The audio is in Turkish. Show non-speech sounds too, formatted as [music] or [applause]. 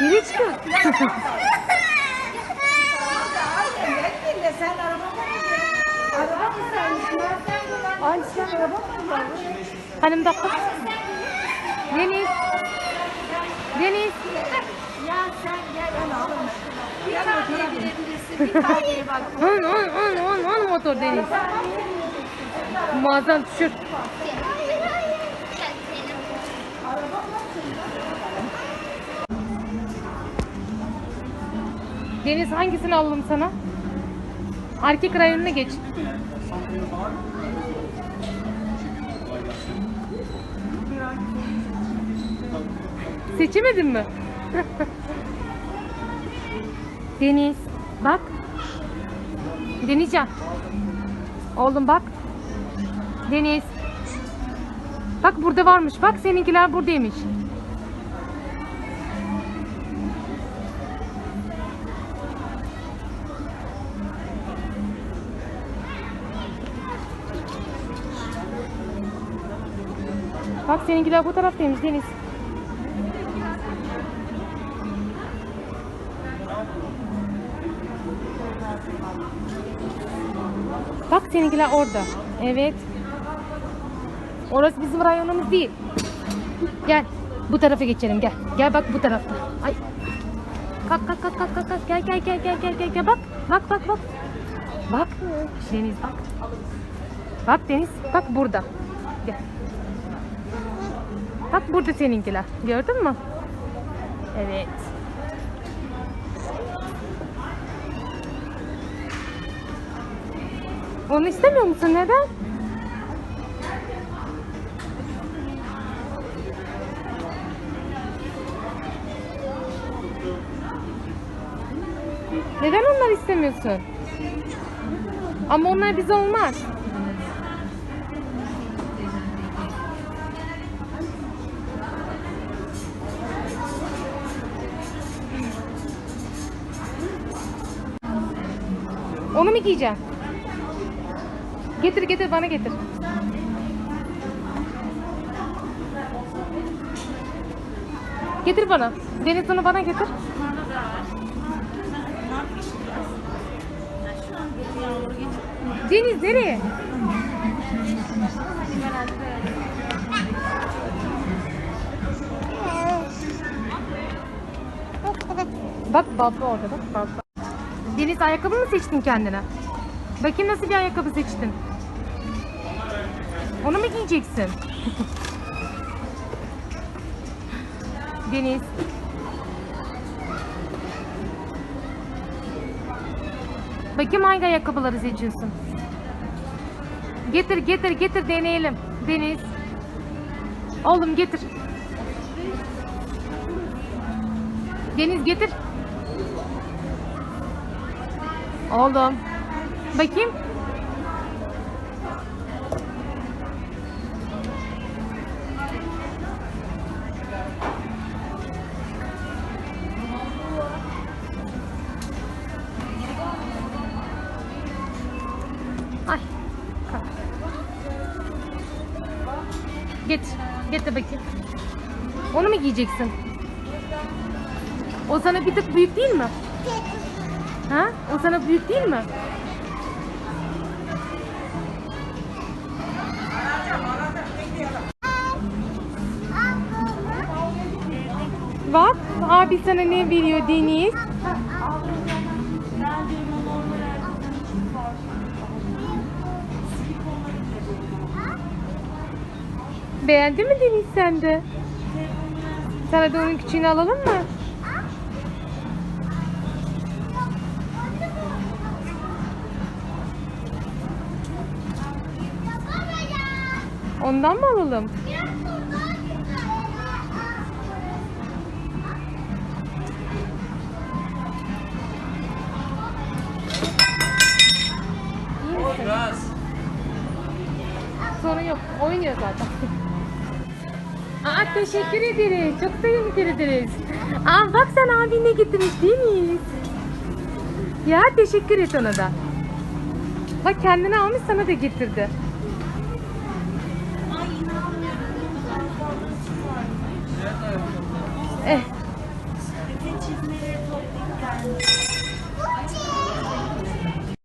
Nereye çıkıyor? Sen araba mı Araba mı sen? Ay sen araba mı Hanım dakika. Deniz. Deniz. Ya sen gel alırım. Bir taneyi bilebilirsin. Bir taneye bak. On on on on on motor Deniz. Mağazan düşür. Deniz hangisini alalım sana? Erkek rayonuna geç. Seçemedin mi? [laughs] Deniz, bak. Denizcan. Oğlum bak. Deniz. Bak burada varmış. Bak seninkiler buradaymış. Bak seninkiler bu taraftaymış Deniz. Bak seninkiler orada. Evet. Orası bizim rayonumuz değil. Gel. Bu tarafa geçelim gel. Gel bak bu tarafta. Ay. Kalk kalk kalk kalk kalk. Gel gel gel gel gel gel gel bak. Bak bak bak. Bak. Deniz bak. Bak Deniz bak burada. Gel. Bak burada seninkiler. Gördün mü? Evet. Onu istemiyor musun? Neden? Neden onlar istemiyorsun? Ama onlar bize olmaz. Onu mu giyeceğim? Getir getir bana getir. Getir bana. Deniz onu bana getir. Deniz nereye? Bak baba orada bak baba. Deniz ayakkabı mı seçtin kendine? Bakayım nasıl bir ayakkabı seçtin? Onu mu giyeceksin? [laughs] Deniz. Bakayım hangi ayakkabıları seçiyorsun? Getir getir getir deneyelim. Deniz. Oğlum getir. Deniz getir. Oğlum. Bakayım. Ay. kalk. Getir. Getir bakayım. Onu mu giyeceksin? O sana bir tık büyük değil mi? Ha? O sana büyük değil mi? Bak abi sana ne veriyor Deniz? Beğendin mi Deniz sen de? Sana da onun küçüğünü alalım mı? Ondan mı alalım? Misin? Sorun yok. Oynuyor zaten. Aa teşekkür ederiz. Çok teşekkür ederiz. Aa bak sen abinle getirmiş değil miyiz? Ya teşekkür et ona da. Bak kendine almış sana da getirdi. Ê,